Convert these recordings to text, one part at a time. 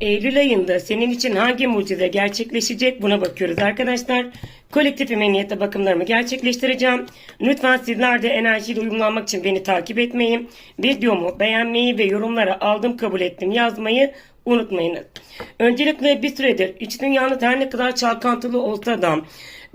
Eylül ayında senin için hangi mucize gerçekleşecek buna bakıyoruz arkadaşlar. Kolektif emeniyete bakımlarımı gerçekleştireceğim. Lütfen sizler de enerjiyle uyumlanmak için beni takip etmeyi, videomu beğenmeyi ve yorumlara aldım kabul ettim yazmayı unutmayınız. Öncelikle bir süredir iç dünyanız her ne kadar çalkantılı olsa da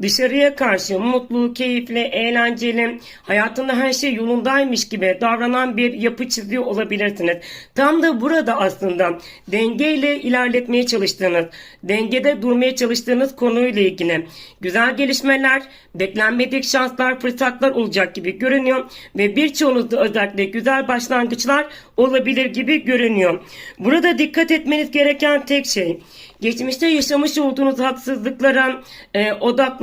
dışarıya karşı mutlu, keyifli, eğlenceli, hayatında her şey yolundaymış gibi davranan bir yapı çiziyor olabilirsiniz. Tam da burada aslında dengeyle ilerletmeye çalıştığınız, dengede durmaya çalıştığınız konuyla ilgili güzel gelişmeler, beklenmedik şanslar, fırsatlar olacak gibi görünüyor ve birçoğunuzda özellikle güzel başlangıçlar olabilir gibi görünüyor. Burada dikkat etmeniz gereken tek şey geçmişte yaşamış olduğunuz haksızlıklara e,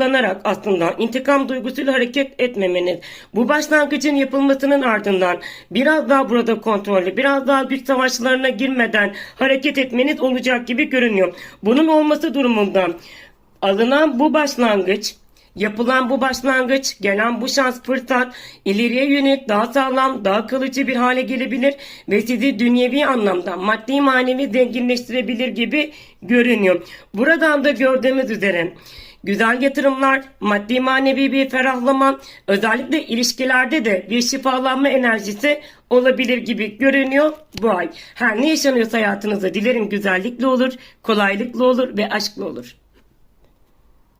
odaklanarak aslında intikam duygusuyla hareket etmemeniz. Bu başlangıcın yapılmasının ardından biraz daha burada kontrollü, biraz daha güç savaşlarına girmeden hareket etmeniz olacak gibi görünüyor. Bunun olması durumunda alınan bu başlangıç Yapılan bu başlangıç, gelen bu şans fırsat ileriye yönelik daha sağlam, daha kalıcı bir hale gelebilir ve sizi dünyevi anlamda maddi manevi zenginleştirebilir gibi görünüyor. Buradan da gördüğümüz üzere güzel yatırımlar, maddi manevi bir ferahlama, özellikle ilişkilerde de bir şifalanma enerjisi olabilir gibi görünüyor bu ay. Her ne yaşanıyorsa hayatınızda dilerim güzellikle olur, kolaylıkla olur ve aşkla olur.